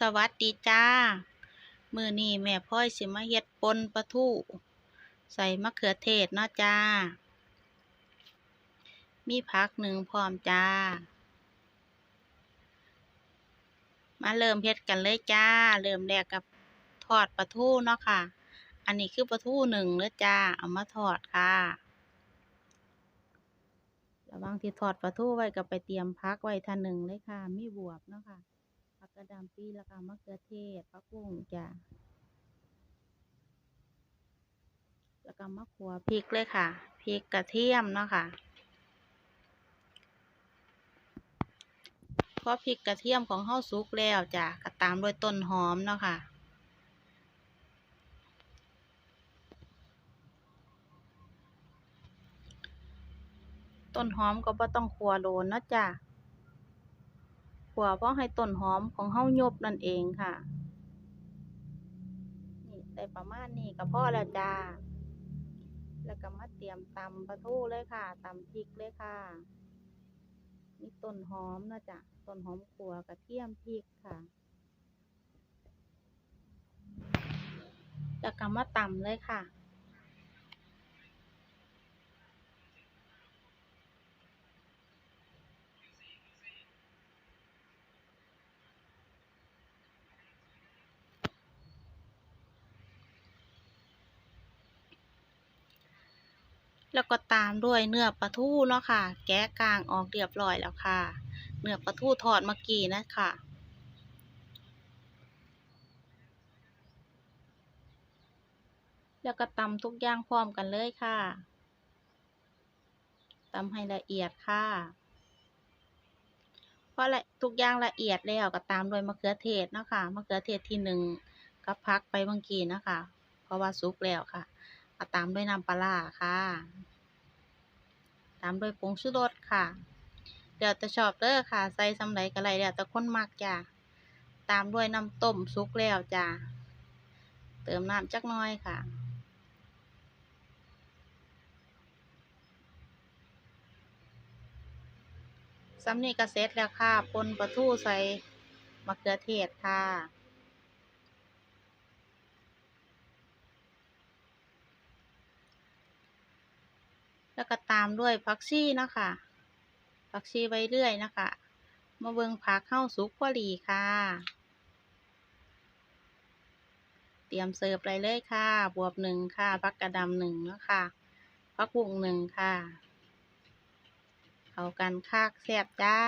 สวัสดีจ้า มือนี้แม่พลอยสิมาเฮ็ดปนปลาทูใส่มะเขือเทศเนาะจ้า มีผักหนึ่งพร้อมจ้า มาเริ่มเฮ็ดกันเลยจ้า เริ่มแรกกับทอดปลาทูเนาะค่ะ อันนี้คือปลาทูหนึ่งเด้อจ้า เอามาทอดค่ะระว่างที่ทอดปลาทูไว้ก็ไปเตรียมผักไว้ท่าหนึ่งเลยค่ะ มีบวบเนาะค่ะ กระดำปีแล้วก็มะเขือเทศผักบุ้งจ้ะแล้วก็มะขัวพริกเลยค่ะพริกกระเทียมเนาะค่ะพอพริกกระเทียมของเฮาสุกแล้วจ้ะก็ตามด้วยต้นหอมเนาะค่ะต้นหอมก็บ่ต้องขัวโดนเนาะจ้ะ ขัวเพราะให้ต้นหอมของเฮายบนั่นเองค่ะนี่ได้ประมาณนี้ก็พอแล้วจ้าแล้วก็มาเตรียมตำปลาทูเลยค่ะตำพริกเลยค่ะมีต้นหอมนะจ้ะต้นหอมขัวกระเทียมพริกค่ะแล้วก็มาตำเลยค่ะ แล้วก็ตามด้วยเนื้อปลาทูเนาะค่ะ แกะกลางออกเรียบร้อยแล้วค่ะ เนื้อปลาทูทอดเมื่อกี้นะค่ะแล้วก็ตำทุกอย่างพร้อมกันเลยค่ะตำให้ละเอียดค่ะเพราะละทุกอย่างละเอียดแล้วก็ตามด้วยมะเขือเทศเนาะค่ะมะเขือเทศที่หนึ่งกับพักไปเมื่อกี้นะคะ เพราะว่าสุกแล้วค่ะ ตามด้วยน้ำปลาค่ะ ตามด้วยผงชูรสค่ะเดี๋ยวจะชอบเด้อค่ะ ใส่สำไรก็ไรเดี๋ยวแต่คนมักจ้ะตามด้วยน้ำต้มสุกแล้วจ้ะเติมน้ำจักน้อยค่ะสำนีก็เสร็จแล้วค่ะปนปลาทูใส่มะเขือเทศค่ะ แล้วก็ตามด้วยผักชีเนาะคะผักชีไปเรื่อยนะคะมาเบิงผักเข้าสุกพอดีค่ะ เตรียมเสิร์ฟเลยเลยค่ะ บวบหนึ่งค่ะผักกระดำหนึ่งแล้วค่ะผักบุ้งหนึ่งค่ะ เข้ากันคักแซ่บจ้า